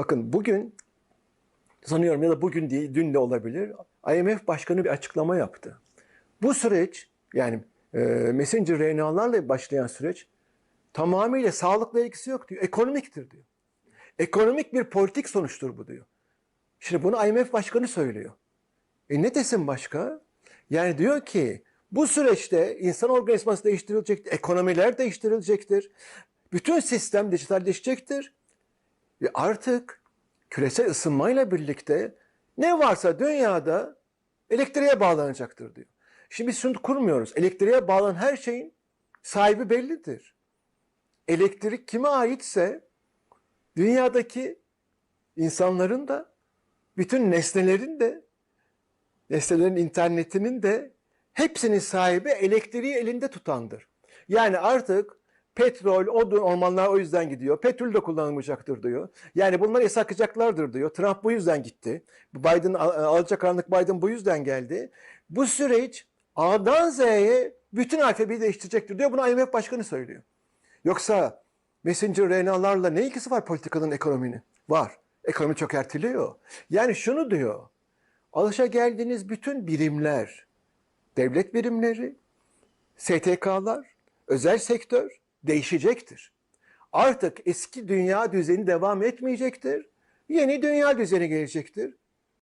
Bakın bugün sanıyorum ya da bugün değil dün de olabilir. IMF Başkanı bir açıklama yaptı. Bu süreç yani e, messenger RNA'larla başlayan süreç tamamıyla sağlıkla ilgisi yok diyor. Ekonomiktir diyor. Ekonomik bir politik sonuçtur bu diyor. Şimdi bunu IMF Başkanı söylüyor. E ne desin başka? Yani diyor ki bu süreçte insan organizması değiştirilecektir, ekonomiler değiştirilecektir. Bütün sistem dijitalleşecektir. Ve artık küresel ısınmayla birlikte ne varsa dünyada elektriğe bağlanacaktır diyor. Şimdi biz şunu kurmuyoruz. Elektriğe bağlanan her şeyin sahibi bellidir. Elektrik kime aitse dünyadaki insanların da bütün nesnelerin de nesnelerin internetinin de hepsinin sahibi elektriği elinde tutandır. Yani artık petrol, odun, ormanlar o yüzden gidiyor. Petrol de kullanılmayacaktır diyor. Yani bunları yasaklayacaklardır diyor. Trump bu yüzden gitti. Biden, alacakaranlık Biden bu yüzden geldi. Bu süreç A'dan Z'ye bütün alfabeyi değiştirecektir diyor. Bunu IMF Başkanı söylüyor. Yoksa messenger RNA'larla ne ilgisi var politikanın ekonominin? Var. Ekonomi çökertiliyor. Yani şunu diyor. Alışa geldiğiniz bütün birimler, devlet birimleri, STK'lar, özel sektör değişecektir. Artık eski dünya düzeni devam etmeyecektir. Yeni dünya düzeni gelecektir.